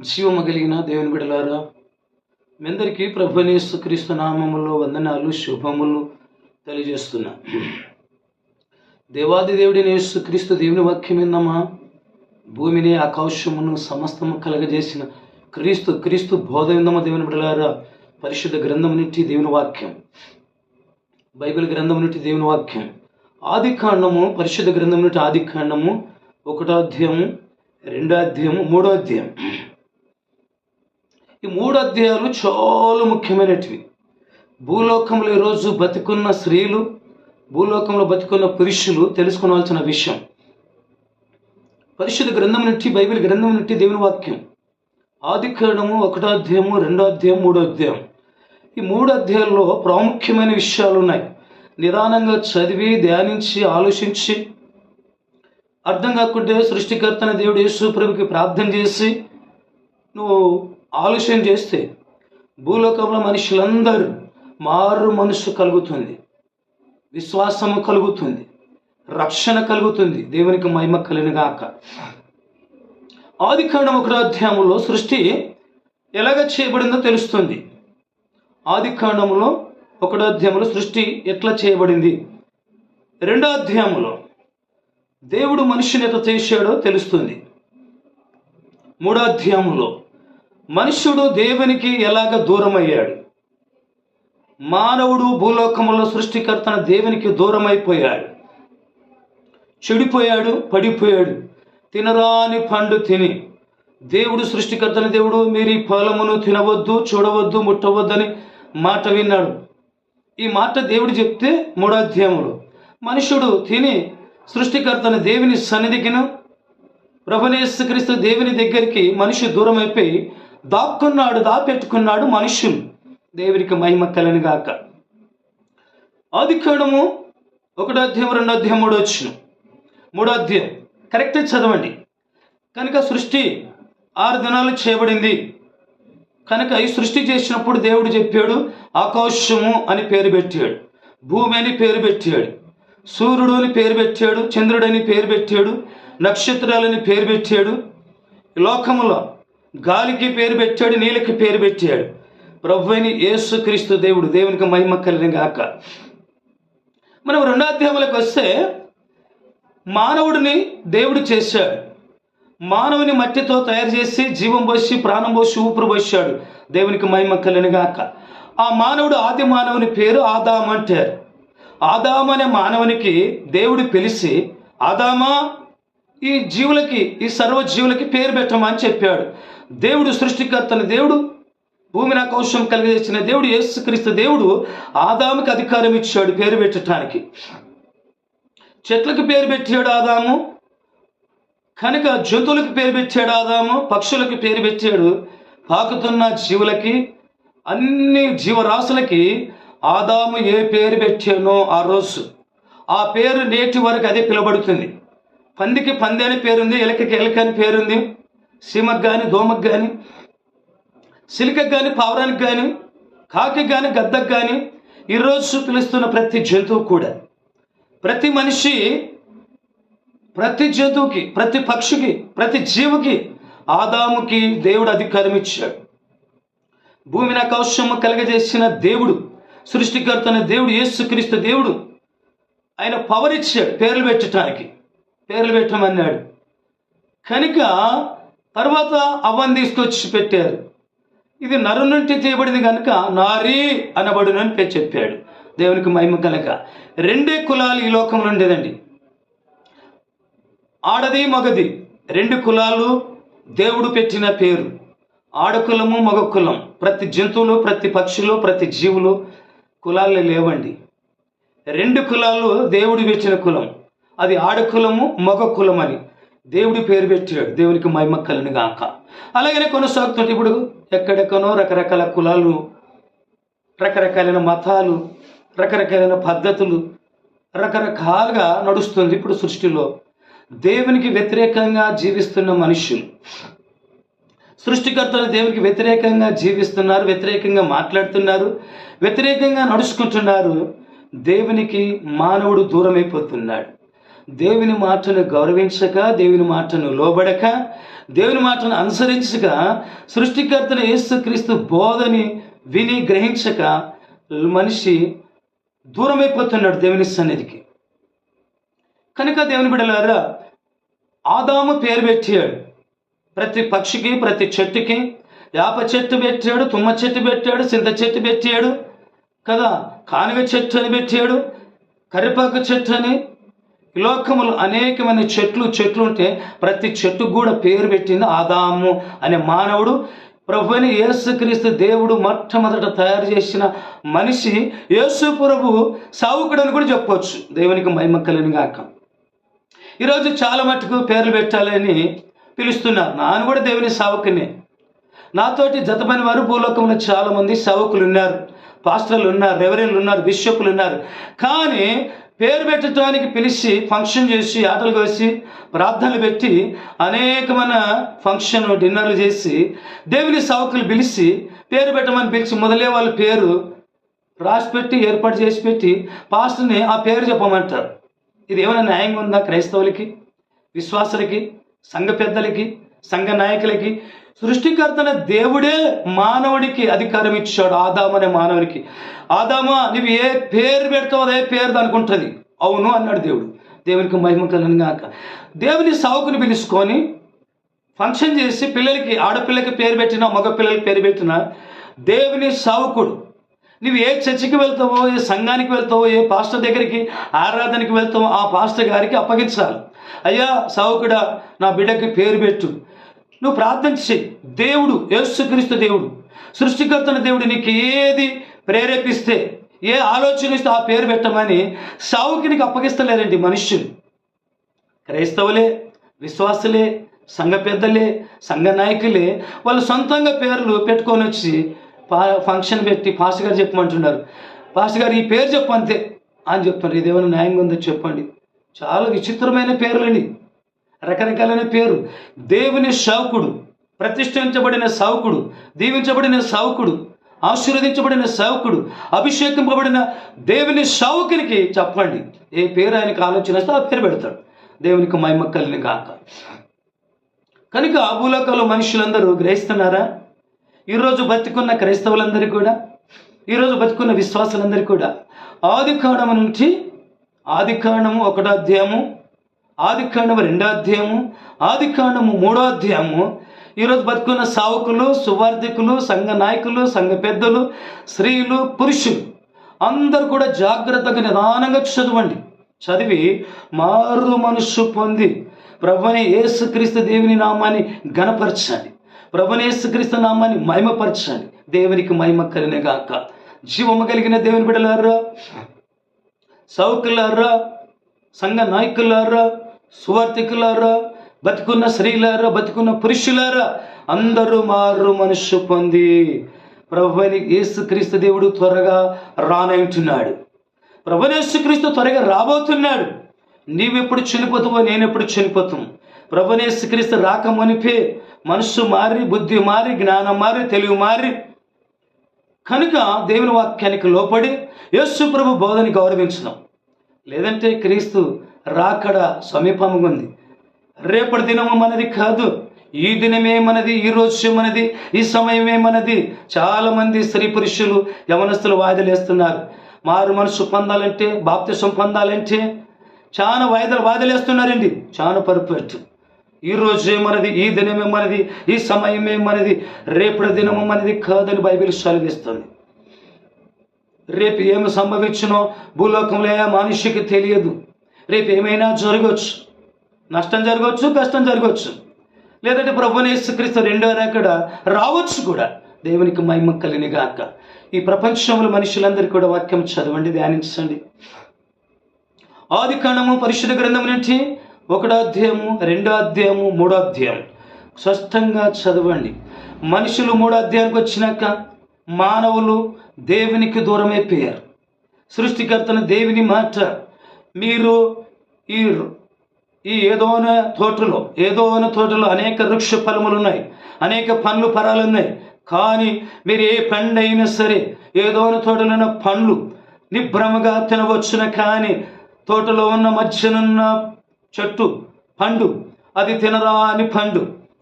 జీవము కలిగిన దేవుని బిడలారా మీ అందరికీ ప్రభునేసు క్రీస్తు నామములో వందనాలు శుభములు తెలియజేస్తున్నా. దేవాది దేవుడి నేసు క్రీస్తు దేవుని వాక్యమిందమా భూమిని ఆకాశమును సమస్తము కలగజేసిన క్రీస్తు క్రీస్తు బోధవిందమ దేవుని బిడలారా? పరిశుద్ధ గ్రంథం నుండి దేవుని వాక్యం. బైబిల్ గ్రంథం నుండి దేవుని వాక్యం. ఆది కాండము పరిశుద్ధ గ్రంథం నుండి ఆది కాండము ఒకటో అధ్యాయము రెండో అధ్యాయము మూడో అధ్యాయం. ఈ మూడు అధ్యాయాలు చాలా ముఖ్యమైనటివి. భూలోకంలో ఈరోజు బతికున్న స్త్రీలు భూలోకంలో బతికున్న పురుషులు తెలుసుకోవాల్సిన విషయం. పరిశుద్ధ గ్రంథం నుండి బైబిల్ గ్రంథం నుండి దేవుని వాక్యం. ఆది ఒకటో అధ్యాయము రెండో అధ్యాయం మూడో అధ్యాయం. ఈ మూడు అధ్యాయాల్లో ప్రాముఖ్యమైన విషయాలు ఉన్నాయి. నిదానంగా చదివి ధ్యానించి ఆలోచించి అర్థం కాకుంటే సృష్టికర్తన దేవుడు యేసు ప్రభుకి ప్రార్థన చేసి నువ్వు ఆలోచన చేస్తే భూలోకంలో మనుషులందరూ మారు మనసు కలుగుతుంది. విశ్వాసము కలుగుతుంది. రక్షణ కలుగుతుంది. దేవునికి మహిమ కలినగాక ఆదికాండం ఆది కాండం ఒకటో అధ్యాయంలో సృష్టి ఎలాగ చేయబడిందో తెలుస్తుంది. ఆది కాండంలో ఒకటో అధ్యాయంలో సృష్టి ఎట్లా చేయబడింది? రెండో అధ్యాయంలో దేవుడు మనిషిని ఎట్లా చేశాడో తెలుస్తుంది. మూడో అధ్యాయంలో మనుష్యుడు దేవునికి ఎలాగ దూరం అయ్యాడు మానవుడు భూలోకములో సృష్టికర్తన దేవునికి దూరమైపోయాడు. చెడిపోయాడు పడిపోయాడు. తినరాని పండు తిని. దేవుడు సృష్టికర్తన దేవుడు మీరు ఈ ఫలమును తినవద్దు చూడవద్దు ముట్టవద్దని మాట విన్నాడు. ఈ మాట దేవుడు చెప్తే మూడో మనుషుడు తిని సృష్టికర్తన దేవుని సన్నిధికిను ప్రభునేశ్వక్రీస్తు దేవుని దగ్గరికి మనిషి దూరం అయిపోయి దాక్కున్నాడు దాపెట్టుకున్నాడు మనుష్యుని దేవునికి మహిమ కలని గాక. ఆది ఒకటో అధ్యాయం రెండో అధ్యాయం మూడో వచ్చిన మూడో అధ్యాయం. కరెక్ట్గా చదవండి. కనుక సృష్టి ఆరు దినాలు చేయబడింది. కనుక ఈ సృష్టి చేసినప్పుడు దేవుడు చెప్పాడు ఆకాశము అని పేరు పెట్టాడు భూమి అని పేరు పెట్టాడు సూర్యుడు అని పేరు పెట్టాడు చంద్రుడని పేరు పెట్టాడు నక్షత్రాలని పేరు పెట్టాడు లోకములో గాలికి పేరు పెట్టాడు నీళ్ళకి పేరు పెట్టాడు. ప్రభు యేసు యేసుక్రీస్తు దేవుడు దేవునికి మహిమ కలిగిన గాక. మనం రెండో అధ్యాయంలోకి వస్తే మానవుడిని దేవుడు చేశాడు. మానవుని మట్టితో తయారు చేసి జీవం పోసి ప్రాణం పోసి ఊపిరి పోసాడు దేవునికి మహిమ కలిగిన ఆ మానవుడు ఆది మానవుని పేరు ఆదాం అంటారు. ఆదాం అనే మానవునికి దేవుడు పిలిచి ఆదామా ఈ జీవులకి ఈ సర్వ జీవులకి పేరు పెట్టమని చెప్పాడు. దేవుడు సృష్టికర్తని దేవుడు భూమి నాకు అవసరం కలిగజేసిన దేవుడు యేసుక్రీస్తు దేవుడు ఆదాముకి అధికారం ఇచ్చాడు పేరు పెట్టడానికి చెట్లకు పేరు పెట్టాడు ఆదాము కనుక జంతువులకు పేరు పెట్టాడు ఆదాము పక్షులకు పేరు పెట్టాడు పాకుతున్న జీవులకి అన్ని జీవరాశులకి ఆదాము ఏ పేరు పెట్టానో ఆ రోజు. ఆ పేరు నేటి వరకు అదే పిలువబడుతుంది. పందికి పంది అని పేరుంది ఎలకకి ఎలక అని పేరుంది. సీమకు కానీ దోమకు కానీ సిలికకు కానీ పావురానికి కానీ కాకి కానీ గద్దకు కానీ ఈరోజు పిలుస్తున్న ప్రతి జంతువు కూడా ప్రతి మనిషి ప్రతి జంతువుకి ప్రతి పక్షికి ప్రతి జీవికి ఆదాముకి దేవుడు అధికారం ఇచ్చాడు. భూమి నాకు అవసరము కలగజేసిన దేవుడు సృష్టికర్తన దేవుడు యేసుక్రీస్తు దేవుడు ఆయన పవర్ ఇచ్చాడు పేర్లు పెట్టడానికి పేర్లు పెట్టమన్నాడు. కనుక తర్వాత అవ్వని తీసుకొచ్చి పెట్టారు. ఇది నరు నుండి చేయబడింది కనుక నారీ అనబడును అని పేరు చెప్పాడు. దేవునికి మహిమ కనుక రెండే కులాలు ఈ లోకంలో ఉండేదండి. ఆడది మగది. రెండు కులాలు దేవుడు పెట్టిన పేరు. ఆడకులము మగ కులం. ప్రతి జంతువులు ప్రతి పక్షులు ప్రతి జీవులు కులాలు లేవండి. రెండు కులాలు దేవుడు పెట్టిన కులం. అది ఆడకులము మగ కులం అని దేవుడి పేరు పెట్టాడు దేవునికి మహిమ కలిని గాక. అలాగనే కొనసాగుతుంటే ఇప్పుడు ఎక్కడెక్కనో రకరకాల కులాలు రకరకాలైన మతాలు రకరకాలైన పద్ధతులు రకరకాలుగా నడుస్తుంది ఇప్పుడు సృష్టిలో. దేవునికి వ్యతిరేకంగా జీవిస్తున్న మనుషులు. సృష్టికర్తలు దేవునికి వ్యతిరేకంగా జీవిస్తున్నారు వ్యతిరేకంగా మాట్లాడుతున్నారు వ్యతిరేకంగా నడుచుకుంటున్నారు. దేవునికి మానవుడు దూరమైపోతున్నాడు. దేవుని మాటను గౌరవించక దేవుని మాటను లోబడక దేవుని మాటను అనుసరించక సృష్టికర్తను యేసుక్రీస్తు బోధని విని గ్రహించక మనిషి దూరమైపోతున్నాడు దేవుని సన్నిధికి. కనుక దేవుని బిడ్డలారా ఆదాము పేరు పెట్టాడు. ప్రతి పక్షికి ప్రతి చెట్టుకి వేప చెట్టు పెట్టాడు తుమ్మ చెట్టు పెట్టాడు చింత చెట్టు పెట్టాడు కదా? కానుగ చెట్టు అని పెట్టాడు కరిపాకు చెట్టు అని ఈ లోకములు అనేకమైన చెట్లు చెట్లు ఉంటే ప్రతి చెట్టుకు కూడా పేరు పెట్టింది ఆదాము అనే మానవుడు. ప్రభుని యేసుక్రీస్తు దేవుడు మొట్టమొదట తయారు చేసిన మనిషి యేసు ప్రభు సావుకుడు అని కూడా చెప్పవచ్చు దేవునికి మైమక్కలని కలిగిన గాక. ఈరోజు చాలా మటుకు పేర్లు పెట్టాలని పిలుస్తున్నారు. నాను కూడా దేవుని సావుకునే. నాతోటి జతమైన వారు భూలోకంలో చాలామంది సేవకులు ఉన్నారు. పాస్టర్లు ఉన్నారు రెవరెన్లు ఉన్నారు బిషపులు ఉన్నారు. కానీ పేరు పెట్టడానికి పిలిచి ఫంక్షన్ చేసి ఆటలు కోసి ప్రార్థనలు పెట్టి అనేకమైన ఫంక్షన్ డిన్నర్లు చేసి దేవుని సేవకులు పిలిచి పేరు పెట్టమని పిలిచి మొదలే వాళ్ళ పేరు రాసి పెట్టి ఏర్పాటు చేసి పెట్టి పాస్టర్ని ఆ పేరు చెప్పమంటారు. ఇది ఏమైనా న్యాయంగా ఉందా క్రైస్తవులకి విశ్వాసులకి సంఘ పెద్దలకి సంఘ నాయకులకి? సృష్టికర్తన దేవుడే మానవుడికి అధికారం ఇచ్చాడు ఆదాము అనే మానవునికి. ఆదామా నువ్వు ఏ పేరు పెడతావు అదే పేరు అనుకుంటుంది అవును అన్నాడు దేవుడు. దేవునికి మహిమ కలను గాక. దేవుని సావుకుని పిలుచుకొని ఫంక్షన్ చేసి పిల్లలకి ఆడపిల్లకి పేరు పెట్టినా మగ పిల్లలకి పేరు పెట్టినా దేవుని సావుకుడు. నువ్వు ఏ చర్చికి వెళ్తావో ఏ సంఘానికి వెళ్తావో ఏ పాస్టర్ దగ్గరికి ఆరాధనకి వెళ్తావో ఆ పాస్టర్ గారికి అప్పగించాలి. అయ్యా సావుకుడా నా బిడ్డకి పేరు పెట్టు. నువ్వు ప్రార్థన చేయి దేవుడు యేసుక్రీస్తు దేవుడు సృష్టికర్తన దేవుడు నీకు ఏది ప్రేరేపిస్తే ఏ ఆలోచన ఇస్తే ఆ పేరు పెట్టమని సావుకి నీకు అప్పగిస్తలేరండి మనుష్యులు. క్రైస్తవులే విశ్వాసులే సంఘ పెద్దలే సంఘ నాయకులే వాళ్ళు సొంతంగా పేర్లు పెట్టుకొని వచ్చి పా ఫంక్షన్ పెట్టి పాస్ గారు చెప్పమంటున్నారు. పాస్ గారు ఈ పేరు చెప్పు అంతే అని చెప్తున్నారు. ఇదేమైనా న్యాయంగా ఉందో చెప్పండి. చాలా విచిత్రమైన పేర్లండి. రకరకాలైన పేరు. దేవుని సావుకుడు ప్రతిష్ఠించబడిన సావుకుడు దీవించబడిన సావుకుడు ఆశీర్వదించబడిన సేవకుడు అభిషేకింపబడిన దేవుని సావుకునికి చెప్పండి. ఏ పేరు ఆయనకి ఆలోచన వస్తే ఆ పేరు పెడతాడు. దేవునికి మహిమ కలిని కాక కనుక ఆ భూలోకంలో మనుషులందరూ గ్రహిస్తున్నారా? ఈరోజు బతికున్న క్రైస్తవులందరూ కూడా ఈరోజు బతుకున్న విశ్వాసులందరూ కూడా ఆది కాండము నుంచి ఆది కాండము ఒకటో అధ్యాయము ఆది కాండము రెండో అధ్యాయము ఆది కాండము మూడో అధ్యాయము ఈరోజు బతుకున్న సావుకులు సువార్థికులు సంఘ నాయకులు సంఘ పెద్దలు స్త్రీలు పురుషులు అందరూ కూడా జాగ్రత్తగా నిదానంగా చదవండి. చదివి మారు మనస్సు పొంది ప్రభుని యేసుక్రీస్తు దేవుని నామాన్ని గణపరచండి ప్రభుని యేసుక్రీస్తు నామాన్ని మహిమపరచండి. దేవునికి మహిమ కలిగిన జీవము కలిగిన దేవుని బిడలారా సౌకులారా సంఘ నాయకులారా సువర్తికులారా బతుకున్న స్త్రీలారా బతుకున్న పురుషులారా అందరూ మారు మనస్సు పొంది ప్రభుని యేసుక్రీస్తు దేవుడు త్వరగా రానంటున్నాడు ప్రభుని యేసుక్రీస్తు త్వరగా రాబోతున్నాడు. నీవెప్పుడు చనిపోతావో నేనెప్పుడు చనిపోతాం. ప్రభుని యేసుక్రీస్తు రాక మునిపే మనస్సు మారి బుద్ధి మారి జ్ఞానం మారి తెలివి మారి. కనుక దేవుని వాక్యానికి లోపడి యేసు ప్రభు బోధని గౌరవించడం లేదంటే క్రీస్తు రాకడ సమీపంగా ఉంది రేపటి దినము మనది కాదు ఈ దినమే మనది ఈ రోజు మనది ఈ సమయమే మనది. చాలామంది స్త్రీ పురుషులు యవనస్తులు వాయిదలేస్తున్నారు. మారు మనసు పొందాలంటే బాప్తిసం పొందాలంటే చాలా వాయిదలు వాయిదలేస్తున్నారండి. చాలా పర్ఫెక్ట్ ఈ రోజే మనది ఈ దినమే మనది ఈ సమయమే మనది. రేపటి దినము మనది కాదని బైబిల్ సెలవిస్తుంది. రేపు ఏమి సంభవించినో భూలోకంలో ఏ మనిషికి తెలియదు. రేపు ఏమైనా జరగవచ్చు నష్టం జరగవచ్చు కష్టం జరగవచ్చు లేదంటే ప్రభుని రెండో అక్కడ రావచ్చు కూడా. దేవునికి మహిమ కలిని గాక. ఈ ప్రపంచంలో మనుషులందరికీ కూడా వాక్యం చదవండి ధ్యానించండి. ఆది కాండము పరిశుద్ధ గ్రంథం నుంచి ఒకటో అధ్యాయము రెండో అధ్యాయము మూడో అధ్యాయం. స్పష్టంగా చదవండి. మనుషులు మూడో అధ్యాయానికి వచ్చినాక మానవులు దేవునికి దూరమైపోయారు. సృష్టికర్తను దేవుని మాట మీరు ఈ ఈ ఏదోన తోటలో ఏదోన తోటలో అనేక వృక్ష ఫలములు ఉన్నాయి అనేక పండ్లు ఫలాలు ఉన్నాయి కానీ మీరు ఏ పండు అయినా సరే ఏదోన తోటలో ఉన్న పండ్లు నిభ్రమగా తినవచ్చున కానీ తోటలో ఉన్న మధ్యనున్న చెట్టు పండు అది తినరాని పండు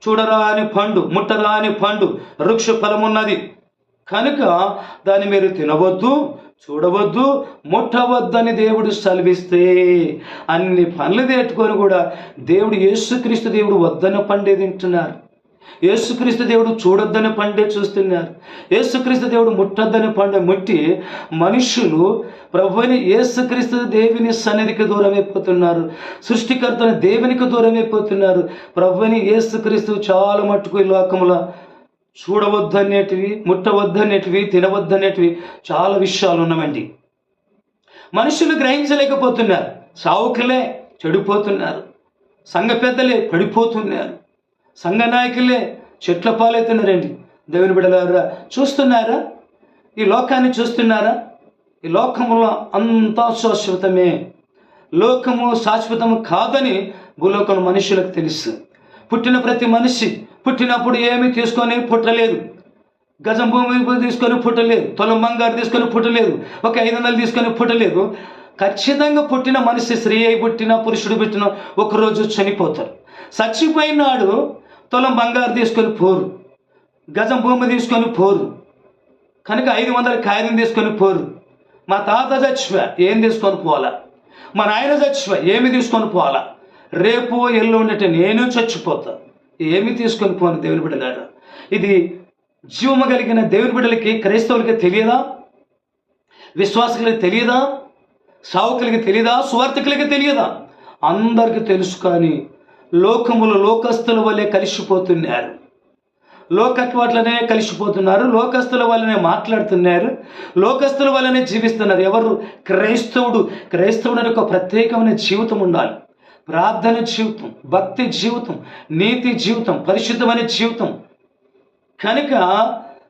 చూడరాని పండు ముట్టరాని పండు వృక్ష ఫలమున్నది. కనుక దాన్ని మీరు తినవద్దు చూడవద్దు ముట్టవద్దని దేవుడు సెలవిస్తే అన్ని పనులు తేట్టుకొని కూడా దేవుడు యేసుక్రీస్తు దేవుడు వద్దన పండే తింటున్నారు. యేసుక్రీస్తు దేవుడు చూడొద్దని పండే చూస్తున్నారు. యేసుక్రీస్తు దేవుడు ముట్టొద్దని పండే ముట్టి మనుషులు ప్రభుని యేసుక్రీస్తు దేవుని సన్నిధికి దూరమైపోతున్నారు. సృష్టికర్తను సృష్టికర్తని దేవునికి దూరమైపోతున్నారు. ప్రభుని యేసుక్రీస్తు చాలా మట్టుకు ఈ లోకంలో చూడవద్దనేటివి ముట్టవద్దనేటివి తినవద్దనేటివి చాలా విషయాలు ఉన్నామండి మనుషులు గ్రహించలేకపోతున్నారు. సావుకులే చెడిపోతున్నారు. సంఘ పెద్దలే పడిపోతున్నారు. సంఘ నాయకులే చెట్ల పాలవుతున్నారండి. దేవుని బిడలారా చూస్తున్నారా? ఈ లోకాన్ని చూస్తున్నారా? ఈ లోకములో అంతా శాశ్వతమే. లోకము శాశ్వతము కాదని భూలోకం మనుషులకు తెలుసు. పుట్టిన ప్రతి మనిషి పుట్టినప్పుడు ఏమీ తీసుకొని పుట్టలేదు. గజం భూమి తీసుకొని పుట్టలేదు. తొలం బంగారు తీసుకొని పుట్టలేదు. ఒక ఐదు వందలు తీసుకొని పుట్టలేదు. ఖచ్చితంగా పుట్టిన మనిషి స్త్రీ అయి పుట్టిన పురుషుడు పుట్టిన ఒకరోజు చనిపోతారు. చచ్చిపోయినాడు తొలం బంగారు తీసుకొని పోరు. గజం భూమి తీసుకొని పోరు. కనుక ఐదు వందల కాగితం తీసుకొని పోరు. మా తాత చచ్చిపో ఏం తీసుకొని పోవాలా? మా నాయన చచ్చిపో ఏమి తీసుకొని పోవాలా? రేపు ఎల్లుండట నేను చచ్చిపోతా. ఏమి తీసుకొని పోను దేవుని బిడ్డలారా? ఇది జీవము కలిగిన దేవుని బిడ్డలకి క్రైస్తవులకి తెలియదా? విశ్వాసకులకి తెలియదా? సావుకులకి తెలియదా? సువార్థకులకి తెలియదా? అందరికీ తెలుసు కానీ లోకములు లోకస్తుల వల్లే కలిసిపోతున్నారు. లోకత్వాట్లనే కలిసిపోతున్నారు లోకస్తుల వల్లనే మాట్లాడుతున్నారు లోకస్తుల వల్లనే జీవిస్తున్నారు. ఎవరు? క్రైస్తవుడు. క్రైస్తవుడు అనే ఒక ప్రత్యేకమైన జీవితం ఉండాలి. ప్రార్థన జీవితం భక్తి జీవితం నీతి జీవితం పరిశుద్ధమైన జీవితం. కనుక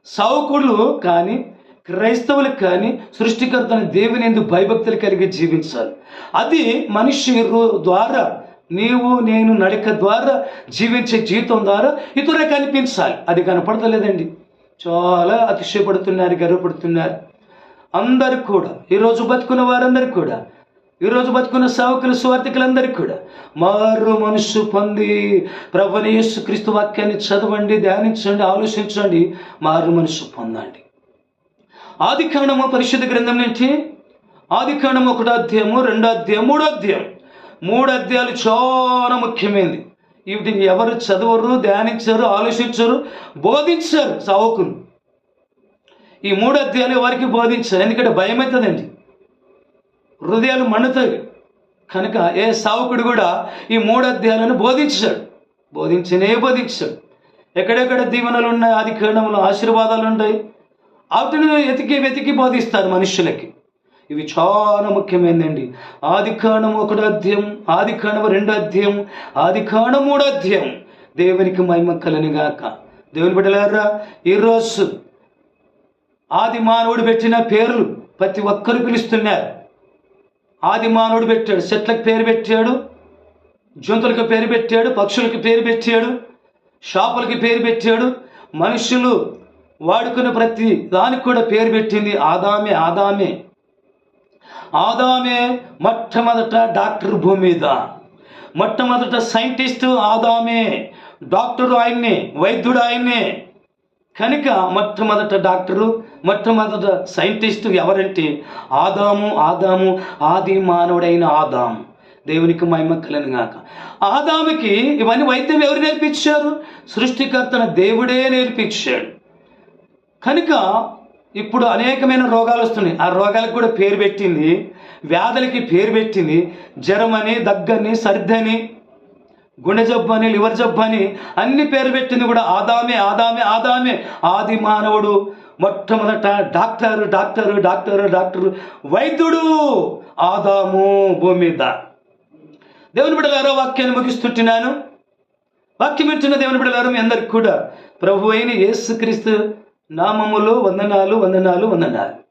సౌకుడు కానీ క్రైస్తవులు కానీ సృష్టికర్తని దేవుని ఎందుకు భయభక్తులు కలిగి జీవించాలి. అది మనిషి ద్వారా నీవు నేను నడక ద్వారా జీవించే జీవితం ద్వారా ఇతరులకు కనిపించాలి. అది కనపడతలేదండి. చాలా అతిశయపడుతున్నారు గర్వపడుతున్నారు. అందరు కూడా ఈరోజు బతుకున్న వారందరికీ కూడా ఈరోజు బతుకున్న సేవకులు స్వార్థికులందరికీ కూడా మారు మనసు పొంది ప్రభనేసు క్రీస్తు వాక్యాన్ని చదవండి ధ్యానించండి ఆలోచించండి మారు మనసు పొందండి. ఆది కాండము పరిశుద్ధ గ్రంథం ఏంటి? ఆది కాండము ఒకటో అధ్యాయము రెండో అధ్యాయం మూడో అధ్యాయం. మూడు అధ్యాయాలు చాలా ముఖ్యమైనది. వీటిని ఎవరు చదవరు ధ్యానించరు ఆలోచించరు బోధించారు సావుకులు. ఈ మూడు అధ్యాయాలు వారికి బోధించారు ఎందుకంటే భయం అవుతుందండి హృదయాలు మండుతాయి. కనుక ఏ సావుకుడు కూడా ఈ మూడు అధ్యాయాలను బోధించాడు. బోధించనే బోధించాడు. ఎక్కడెక్కడ దీవెనలు ఉన్నాయి ఆది కాండంలో ఆశీర్వాదాలు ఉంటాయి. వాటిని వెతికి వెతికి బోధిస్తారు మనుషులకి. ఇవి చాలా ముఖ్యమైనదండి. ఆది కాణం ఒకటి అధ్యాయం ఆది కాణం రెండు అధ్యాయం ఆది కాణం మూడు అధ్యయం. దేవునికి మహిమ కలని గాక. దేవుని బిడ్డలారా ఈరోజు ఆది మానవుడు పెట్టిన పేర్లు ప్రతి ఒక్కరు పిలుస్తున్నారు. ఆది మానవుడు పెట్టాడు చెట్లకు పేరు పెట్టాడు జంతువులకు పేరు పెట్టాడు పక్షులకు పేరు పెట్టాడు షాపులకి పేరు పెట్టాడు. మనుషులు వాడుకున్న ప్రతి దానికి కూడా పేరు పెట్టింది ఆదామే ఆదామే. ఆదామే మొట్టమొదట డాక్టర్ భూమి మీద. మొట్టమొదట సైంటిస్ట్ ఆదామే డాక్టరు ఆయన్ని వైద్యుడు ఆయన్నే. కనుక మొట్టమొదట డాక్టరు మొట్టమొదట సైంటిస్ట్ ఎవరంటే ఆదాము ఆదాము ఆది మానవుడైన ఆదాము దేవునికి మహిమ కలను గాక. ఆదాముకి ఇవన్నీ వైద్యం ఎవరు నేర్పించారు? సృష్టికర్తన దేవుడే నేర్పించాడు. కనుక ఇప్పుడు అనేకమైన రోగాలు వస్తున్నాయి. ఆ రోగాలకు కూడా పేరు పెట్టింది. వ్యాధులకి పేరు పెట్టింది. జ్వరమని దగ్గని సర్దని గుండె జబ్బు అని లివర్ జబ్బు అని అన్ని పేరు పెట్టింది కూడా ఆదామే ఆదామే ఆదామే. ఆది మానవుడు మొట్టమొదట డాక్టర్ డాక్టర్ డాక్టర్ డాక్టర్ వైద్యుడు ఆదాము భూమి మీద. దేవుని బిడ్డలారో వాక్యాన్ని ముగిస్తుంటున్నాను. వాక్యం ఇచ్చిన దేవుని బిడ్డలారు మీ అందరికి కూడా ప్రభు అయిన యేసుక్రీస్తు నామములో వందనాలు వందనాలు వందనాలు.